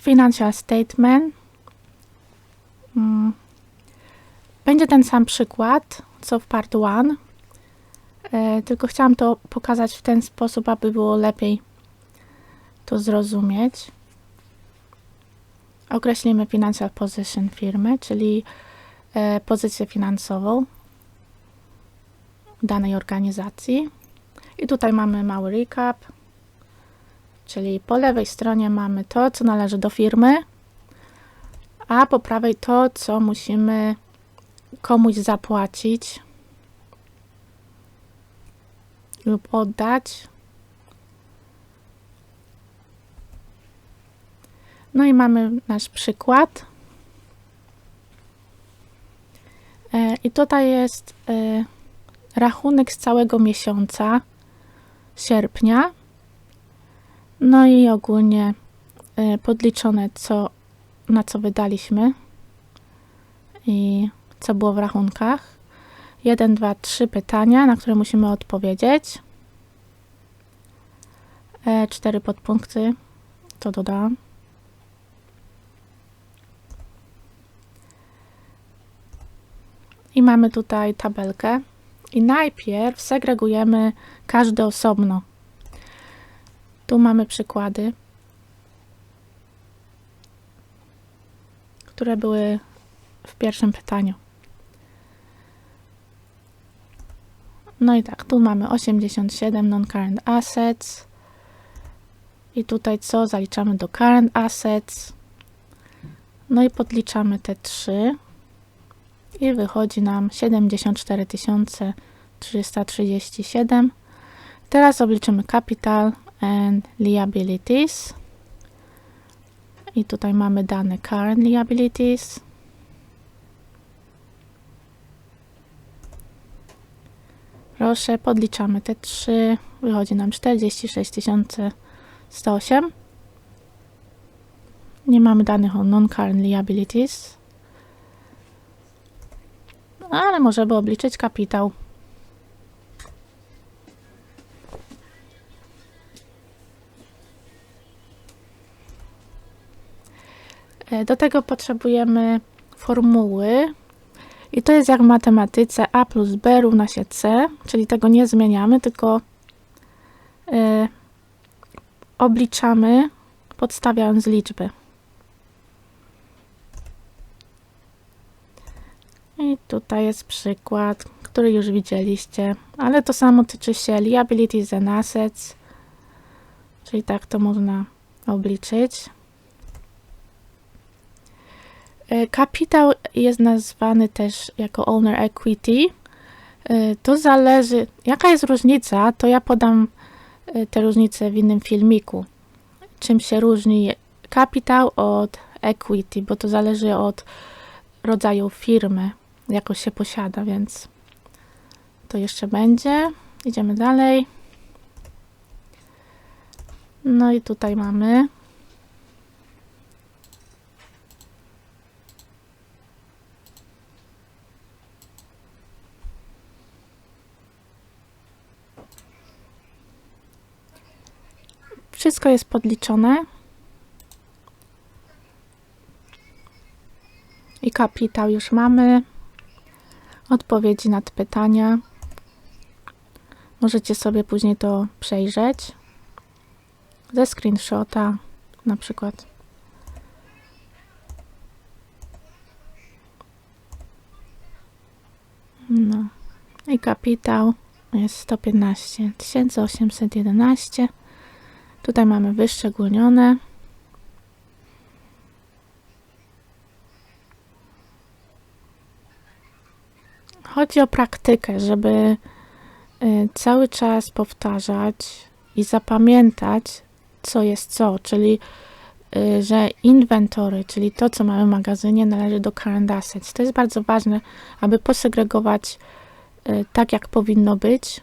financial statement. Mm. Będzie ten sam przykład, co w part 1, e, tylko chciałam to pokazać w ten sposób, aby było lepiej to zrozumieć. Określimy financial position firmy, czyli e, pozycję finansową danej organizacji. I tutaj mamy mały recap, czyli po lewej stronie mamy to, co należy do firmy, a po prawej to, co musimy komuś zapłacić lub oddać. No i mamy nasz przykład. E, I tutaj jest e, rachunek z całego miesiąca sierpnia. No i ogólnie e, podliczone, co, na co wydaliśmy i co było w rachunkach. 1, 2, 3 pytania, na które musimy odpowiedzieć. Cztery podpunkty, to dodałam. I mamy tutaj tabelkę. I najpierw segregujemy każdy osobno. Tu mamy przykłady, które były w pierwszym pytaniu. No i tak, tu mamy 87 non-current assets. I tutaj co zaliczamy do current assets. No i podliczamy te trzy i wychodzi nam 74 337. Teraz obliczymy capital and liabilities. I tutaj mamy dane current liabilities. Proszę, podliczamy te trzy. Wychodzi nam 46 108. Nie mamy danych o non-current liabilities ale możemy obliczyć kapitał. Do tego potrzebujemy formuły. I to jest jak w matematyce a plus b równa się c, czyli tego nie zmieniamy, tylko y, obliczamy podstawiając liczby. I tutaj jest przykład, który już widzieliście, ale to samo tyczy się liabilities and assets, czyli tak to można obliczyć. E, kapitał jest nazwany też jako owner equity. E, to zależy, jaka jest różnica, to ja podam e, te różnice w innym filmiku. Czym się różni kapitał od equity, bo to zależy od rodzaju firmy jakoś się posiada, więc to jeszcze będzie. Idziemy dalej. No i tutaj mamy Wszystko jest podliczone. I kapitał już mamy odpowiedzi na te pytania. Możecie sobie później to przejrzeć ze screenshota na przykład. No. I kapitał jest 115 811. Tutaj mamy wyszczególnione. Chodzi o praktykę, żeby y, cały czas powtarzać i zapamiętać, co jest co, czyli y, że inwentory, czyli to, co mamy w magazynie, należy do current assets. To jest bardzo ważne, aby posegregować y, tak, jak powinno być,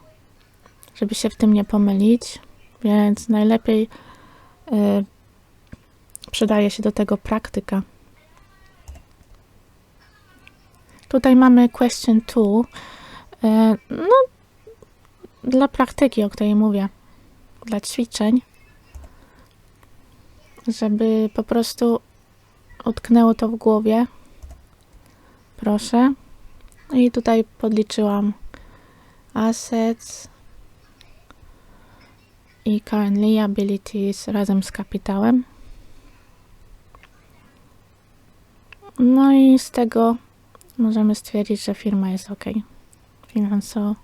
żeby się w tym nie pomylić, więc najlepiej przydaje się do tego praktyka. Tutaj mamy question 2. E, no, dla praktyki, o której mówię, dla ćwiczeń. żeby po prostu utknęło to w głowie. Proszę. I tutaj podliczyłam assets i current liabilities razem z kapitałem. No i z tego możemy stwierdzić, że firma jest ok finansowo.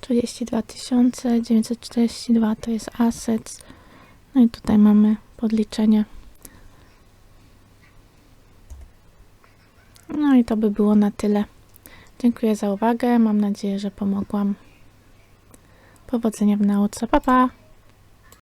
Trzydzieści dwa tysiące dziewięćset czterdzieści dwa to jest assets. No i tutaj mamy podliczenie. No i to by było na tyle. Dziękuję za uwagę. Mam nadzieję, że pomogłam. Powodzenia w nauce. Pa, pa!